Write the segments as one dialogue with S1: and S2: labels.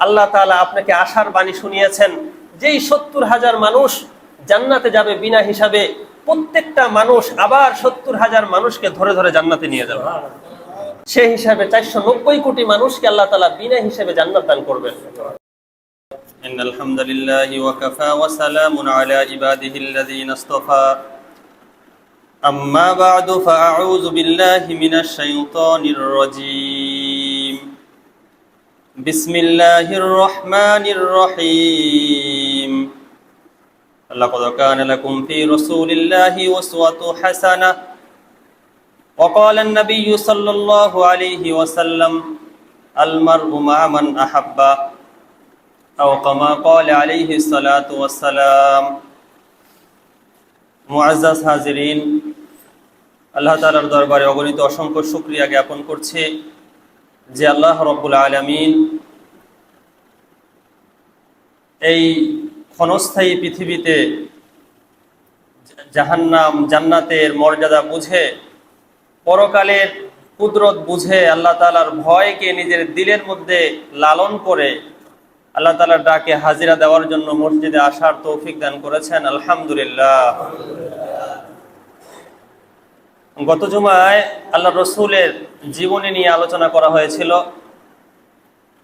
S1: আল্লাহ তাআলা আপনাকে আশার বাণী শুনিয়েছেন যেই সত্তর হাজার মানুষ জান্নাতে যাবে বিনা হিসাবে প্রত্যেকটা মানুষ আবার সত্তর হাজার মানুষকে ধরে ধরে জান্নাতে নিয়ে যাবে সেই হিসাবে চারশো নব্বই কোটি মানুষকে আল্লাহ তাআলা বিনা হিসাবে জান্নাত দান করবেন إن الحمد لله وكفى وسلام على عباده الذين اصطفى أما بعد فأعوذ بالله من الشيطان الرجيم بسم الله الرحمن الرحيم لقد كان لكم في رسول الله أسوة حسنة وقال النبي صلى الله عليه وسلم المرء مع من أحب أو كما قال عليه الصلاة والسلام মুআজ্জাজ হাজিরিন আল্লাহ তাআলার দরবারে অগণিত অসংখ্য শুকরিয়া জ্ঞাপন করছে যে আল্লাহ রব্বুল আলামিন এই ক্ষণস্থায়ী পৃথিবীতে জাহান্নাম, জান্নাতের মর্যাদা বুঝে, পরকালের কুদরত বুঝে আল্লাহ তালার ভয়কে নিজের দিলের মধ্যে লালন করে আল্লাহ তালার ডাকে হাজিরা দেওয়ার জন্য মসজিদে আসার তৌফিক দান করেছেন। আলহামদুলিল্লাহ। গত জুমায় আল্লাহ রসুলের জীবনী নিয়ে আলোচনা করা হয়েছিল।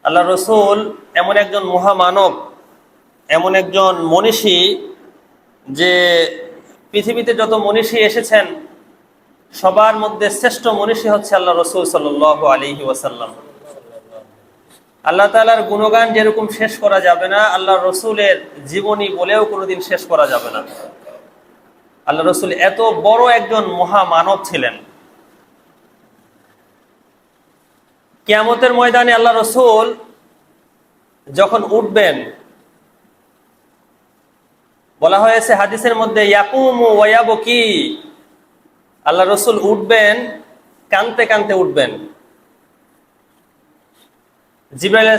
S1: আল্লাহ রসুল এমন একজন মহামানব, এমন একজন মনীষী যে পৃথিবীতে যত মনীষী এসেছেন, সবার মধ্যে শ্রেষ্ঠ মনীষী হচ্ছে আল্লাহ রসুল সাল আলী ওয়াসাল্লাম। আল্লাহ তালার গুণগান যেরকম শেষ করা যাবে না আল্লাহ রসুলের জীবনী বলেও কোনোদিন শেষ করা যাবে না। আল্লাহ রসুল এত বড় একজন মহামানব ছিলেন। কিয়ামতের ময়দানে আল্লাহ রসুল যখন উঠবেন, বলা হয়েছে হাদিসের মধ্যে, ইয়াকুমু আল্লাহ রসুল উঠবেন, কানতে কানতে উঠবেন।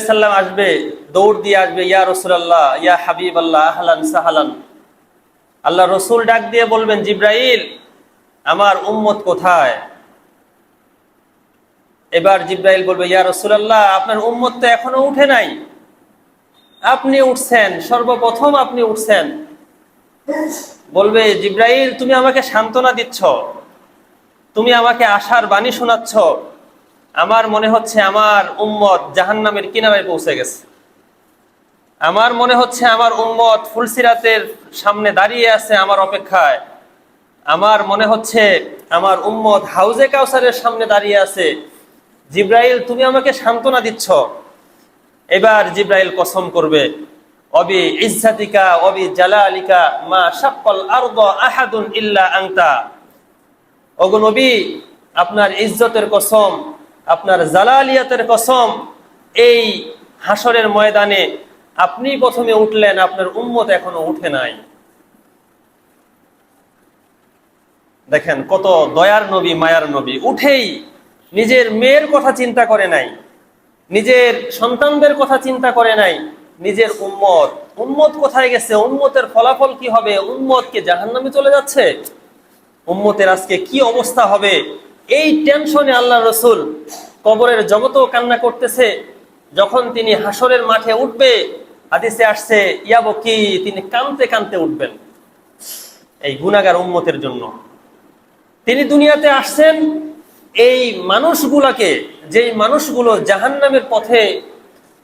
S1: সাল্লাম আসবে, দৌড় দিয়ে আসবে, ইয়া রসুলাল্লাহ, ইয়া হাবিব আল্লাহ আহলান সাহালান। আল্লাহ রসুল ডাক দিয়ে বলবেন, জিব্রাইল, আমার উম্মত কোথায়? এবার জিব্রাইল বলবে, ইয়া রসুল আল্লাহ আপনার উম্মত তো এখনও উঠে নাই। আপনি উঠছেন, সর্বপ্রথম আপনি উঠছেন। বলবে, জিব্রাইল, তুমি আমাকে সান্ত্বনা দিচ্ছ। তুমি আমাকে আশার বাণী শোনাচ্ছ। আমার মনে হচ্ছে আমার উম্মত জাহান নামের কিনারায় পৌঁছে গেছে। আমার মনে হচ্ছে আমার উম্মত ফুলসিরাতের সামনে দাঁড়িয়ে আছে আমার অপেক্ষায়। আমার মনে হচ্ছে আমার উম্মত হাউজে কাউসারের সামনে দাঁড়িয়ে আছে। জিব্রাইল, তুমি আমাকে সান্ত্বনা দিচ্ছ। এবার জিব্রাইল কসম করবে, অবি ইজ্জাতিকা, অবি জালালিকা, মা শাক্কল আরদ আহাদুন ইল্লা আংতা ওগো নবী, আপনার ইজ্জতের কসম, আপনার জালালিয়াতের কসম, এই হাসরের ময়দানে আপনি প্রথমে উঠলেন, আপনার উম্মত এখনও উঠে নাই। দেখেন, কত দয়ার নবী, মায়ার নবী। উঠেই নিজের মেয়ের কথা চিন্তা করে নাই, নিজের সন্তানদের কথা চিন্তা করে নাই, নিজের উম্মত। উম্মত কোথায় গেছে? উম্মতের ফলাফল কি হবে? উম্মত কে জাহান্নামে চলে যাচ্ছে? উম্মতের আজকে কি অবস্থা হবে? এই টেনশনে আল্লাহ রসুল কবরের জগতেও কান্না করতেছে। যখন তিনি হাসরের মাঠে উঠবে হাদিসে আসছে, ইয়াবো কি? তিনি কানতে কানতে উঠবেন এই গুনাগার উম্মতের জন্য। তিনি দুনিয়াতে আসছেন, এই মানুষগুলাকে, যেই মানুষগুলো জাহান্নামের পথে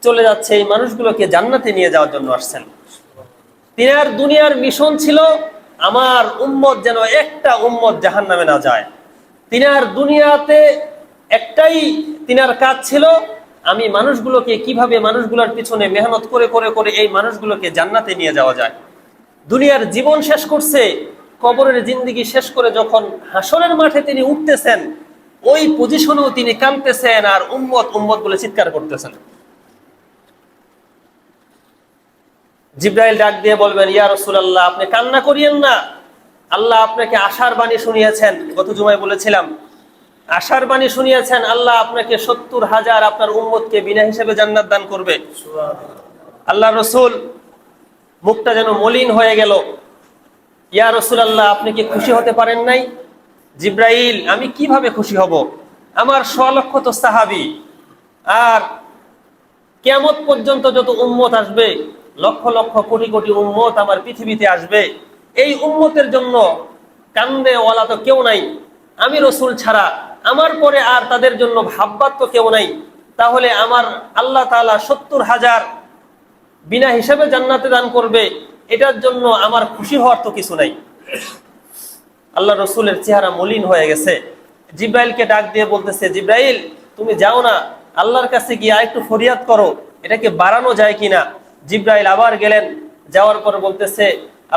S1: চলে যাচ্ছে, এই মানুষগুলোকে জান্নাতে নিয়ে যাওয়ার জন্য আসছেন। তিনার দুনিয়ার মিশন ছিল, আমার উম্মত যেন একটা উম্মত জাহান নামে না যায়। তিনার দুনিয়াতে একটাই তিনার কাজ ছিল আমি মানুষগুলোকে কীভাবে মানুষগুলোর পিছনে মেহনত করে করে করে এই মানুষগুলোকে জান্নাতে নিয়ে যাওয়া যায়? দুনিয়ার জীবন শেষ করছে, কবরের জিন্দিগি শেষ করে যখন হাসরের মাঠে তিনি উঠতেছেন, ওই পজিশনেও তিনি কাঁদতেছেন আর উম্মত উম্মত বলে চিৎকার করতেছেন। জিব্রাইল ডাক দিয়ে বলবেন, ইয়া রসুলাল্লাহ, আপনি কান্না করিয়েন না। আল্লাহ আপনাকে আশার বাণী শুনিয়েছেন। গত জুমায় বলেছিলাম আশার বাণী শুনিয়েছেন, আল্লাহ আপনাকে সত্তর হাজার আপনার উম্মতকে বিনা হিসেবে জান্নাত দান করবে। আল্লাহ রসুল, মুখটা যেন মলিন হয়ে গেল। ইয়া রসুল আল্লাহ আপনি কি খুশি হতে পারেন নাই? জিব্রাইল, আমি কীভাবে খুশি হব? আমার স্বলক্ষ তো সাহাবি। আর কেমত পর্যন্ত যত উম্মত আসবে, লক্ষ লক্ষ কোটি কোটি উম্মত আমার পৃথিবীতে আসবে। এই উম্মতের জন্য কান্দে ওয়ালা তো কেউ নাই। আমি রসুল ছাড়া আমার পরে আর তাদের জন্য ভাববার তো কেউ নাই। তাহলে আমার আল্লাহ তালা সত্তর হাজার বিনা হিসাবে জান্নাতে দান করবে, এটার জন্য আমার খুশি হওয়ার তো কিছু নাই। আল্লাহ রসুলের চেহারা মলিন হয়ে গেছে। জিব্রাইলকে ডাক দিয়ে বলতেছে, জিব্রাইল, তুমি যাও না, আল্লাহর কাছে গিয়ে আরেকটু ফরিয়াদ করো এটাকে বাড়ানো যায় কিনা? জিব্রাইল আবার গেলেন, যাওয়ার পর বলতেছে,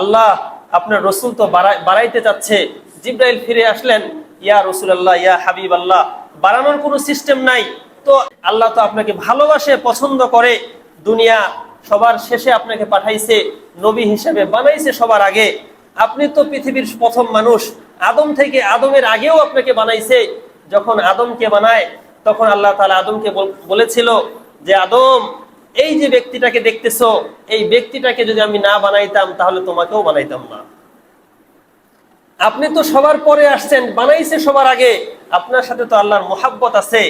S1: আল্লাহ, আপনার রসুল তো বাড়াইতে চাচ্ছে। জিব্রাইল ফিরে আসলেন ইয়া রসুল আল্লাহ ইয়া হাবিব আল্লাহ বাড়ানোর কোনো সিস্টেম নাই। তো আল্লাহ তো আপনাকে ভালোবাসে, পছন্দ করে, দুনিয়া সবার শেষে আপনাকে পাঠাইছে, নবী হিসেবে বানাইছে সবার আগে। আপনি তো পৃথিবীর প্রথম মানুষ, আদম থেকে আদমের আগেও আপনাকে বানাইছে। যখন আদমকে বানায়, তখন আল্লাহ তাআলা আদমকে বল- বলেছিল যে, আদম, এই যে ব্যক্তিটাকে দেখতেছো, এই ব্যক্তিটাকে যদি আমি না বানাইতাম, তাহলে তোমাকেও বানাইতাম না। আপনি তো সবার পরে আসছেন, বানাইছে সবার আগে। আপনার সাথে তো আল্লাহর মোহাব্বত আছে।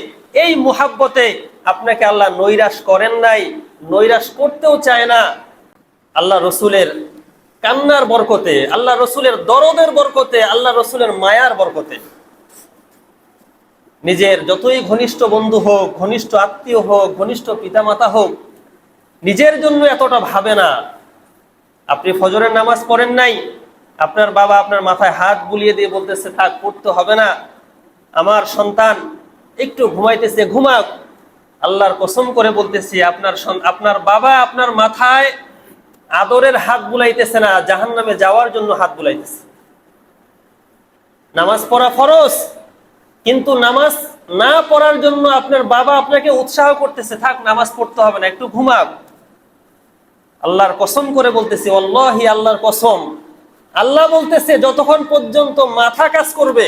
S1: এই মোহাব্বতে আপনাকে আল্লাহ নৈরাশ করেন নাই, নৈরাশ করতেও চায় না। আল্লাহ রসুলের কান্নার বরকতে, আল্লাহ রসুলের দরদের বরকতে, আল্লাহ রসুলের মায়ার বরকতে। নিজের যতই ঘনিষ্ঠ বন্ধু হোক, ঘনিষ্ঠ আত্মীয় হোক, ঘনিষ্ঠ পিতামাতা হোক, নিজের জন্য এতটা ভাবে না। আপনি ফজরের নামাজ পড়েন নাই আপনার বাবা আপনার মাথায় হাত বুলিয়ে দিয়ে বলতেছে, থাক, পড়তে হবে না। আমার সন্তান একটু ঘুমাইতেছে, ঘুমাক। আল্লাহর কসম করে বলতেছি, আপনার আপনার বাবা আপনার মাথায় আদরের হাত বুলাইতেছে না জাহান নামে যাওয়ার জন্য হাত বুলাইতেছে। নামাজ পড়া ফরজ, কিন্তু নামাজ না পড়ার জন্য আপনার বাবা আপনাকে উৎসাহ করতেছে, থাক, নামাজ পড়তে হবে না, একটু ঘুমাক। আল্লাহর কসম করে বলতেছি অল্লাহি আল্লাহর কসম। আল্লাহ বলতেছে, যতক্ষণ পর্যন্ত মাথা কাজ করবে,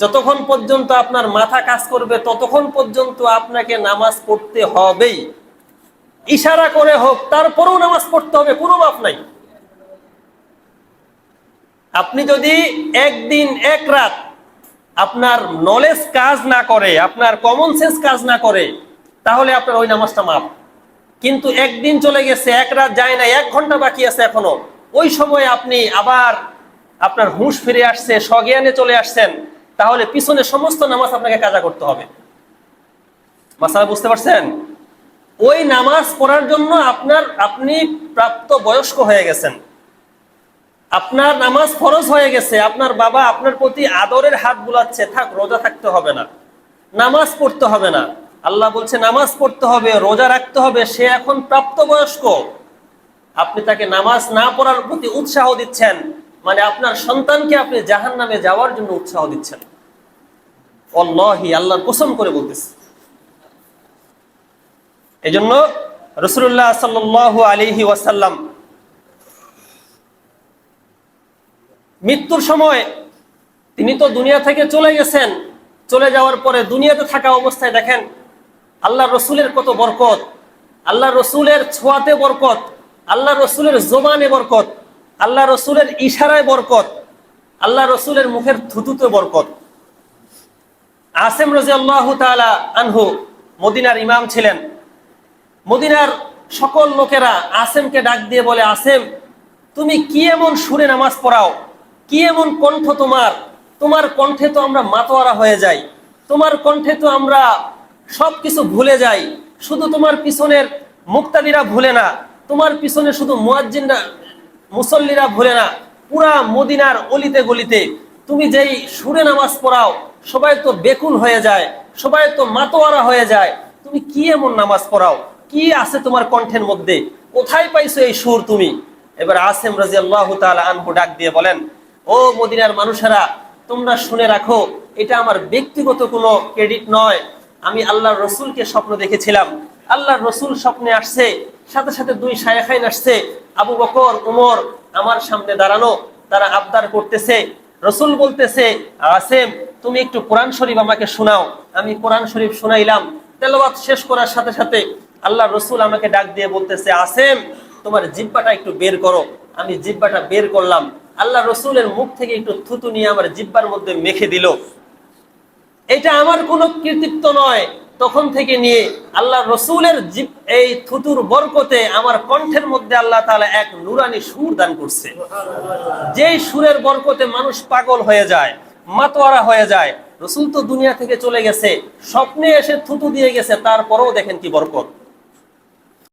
S1: যতক্ষণ পর্যন্ত আপনার মাথা কাজ করবে, ততক্ষণ পর্যন্ত আপনাকে নামাজ পড়তে হবেই। ইশারা করে হোক, তারপরেও নামাজ পড়তে হবে, কোনো মাপ নাই। আপনি যদি একদিন, এক রাত আপনার নলেজ কাজ না করে, আপনার কমন সেন্স কাজ না করে, তাহলে আপনার ওই নামাজটা মাপ। কিন্তু একদিন চলে গেছে, এক রাত যায় না এক ঘণ্টা বাকি আছে এখনও। ওই সময় আপনি আবার আপনার হুঁশ ফিরে আসছে, স্বজ্ঞানে চলে আসছেন, তাহলে পিছনে সমস্ত নামাজ আপনাকে কাজা করতে হবে। মাসালা বুঝতে পারছেন? ওই নামাজ পড়ার জন্য আপনার, আপনি প্রাপ্ত বয়স্ক হয়ে গেছেন। আপনার নামাজ ফরজ হয়ে গেছে, আপনার বাবা আপনার প্রতি আদরের হাত বুলাচ্ছে, থাক, রোজা থাকতে হবে না। নামাজ পড়তে হবে না। আল্লাহ বলছে, নামাজ পড়তে হবে, রোজা রাখতে হবে, সে এখন প্রাপ্তবয়স্ক আপনি তাকে নামাজ না পড়ার প্রতি উৎসাহ দিচ্ছেন মানে আপনার সন্তানকে আপনি জাহান নামে যাওয়ার জন্য উৎসাহ দিচ্ছেন। অল্লাহি আল্লাহর কসম করে বলতেছে। এই জন্য রসুল্লাহ সাল্লু আলিহি ওয়াসাল্লাম মৃত্যুর সময় তিনি তো দুনিয়া থেকে চলে গেছেন, চলে যাওয়ার পরে দুনিয়াতে থাকা অবস্থায় দেখেন আল্লাহ রসুলের কত বরকত আল্লাহ রসুলের ছোঁয়াতে বরকত। আল্লাহ রসুলের জোবানে বরকত, আল্লাহ রসুলের ইশারায় বরকত, আল্লাহ রসুলের মুখের থুতুতে বরকত। আসেম রাজি আল্লাহ তালা আনহু মদিনার ইমাম ছিলেন। মদিনার সকল লোকেরা আসেমকে ডাক দিয়ে বলে, আসেম, তুমি কি এমন সুরে নামাজ পড়াও? কি এমন কণ্ঠ তোমার? তোমার কণ্ঠে তো আমরা মাতোয়ারা হয়ে যাই। তোমার কণ্ঠে তো আমরা সব কিছু ভুলে যাই। শুধু তোমার পিছনের মুক্তাদিরা ভুলে না তোমার পিছনে শুধু মুয়াজ্জিনরা, মুসল্লিরা ভুলে না, পুরা মদিনার অলিতে গলিতে। তুমি যেই সুরে নামাজ পড়াও, সবাই তো বেকুন হয়ে যায়, সবাই তো মাতোয়ারা হয়ে যায়। তুমি কি এমন নামাজ পড়াও? কি আছে তোমার কণ্ঠের মধ্যে? কোথায় পাইছো এই সুর তুমি? এবার আসেম রাজি আল্লাহ আনহু ডাক দিয়ে বলেন, ও মদিনার মানুষেরা, তোমরা শুনে রাখো, এটা আমার ব্যক্তিগত কোনো ক্রেডিট নয়। আমি আল্লাহর রসুলকে স্বপ্ন দেখেছিলাম। আল্লাহর রসুল স্বপ্নে আসছে সাথে সাথে দুই শায়েখাইন আসছে, আবু বকর, উমর আমার সামনে দাঁড়ানো, তারা আবদার করতেছে। রসুল বলতেছে, আসেম, তুমি একটু কোরআন শরীফ আমাকে শোনাও। আমি কোরআন শরীফ শোনাইলাম। তেলাওয়াত শেষ করার সাথে সাথে আল্লাহ রসুল আমাকে ডাক দিয়ে বলতেছে, আসেম, তোমার জিব্বাটা একটু বের করো। আমি জিব্বাটা বের করলাম। আল্লাহ রসুলের মুখ থেকে একটু থুতু নিয়ে আমার জিব্বার মধ্যে মেখে দিল। এটা আমার কোনো কৃতিত্ব নয়। তখন থেকে নিয়ে আল্লাহ রসুলের এই থুতুর বরকতে আমার কণ্ঠের মধ্যে আল্লাহ তালা এক নুরানি সুর দান করছে। যেই সুরের বরকতে মানুষ পাগল হয়ে যায়, মাতোয়ারা হয়ে যায়, রসুল তো দুনিয়া থেকে চলে গেছে, স্বপ্নে এসে থুতু দিয়ে গেছে, তারপরেও দেখেন কি বরকত।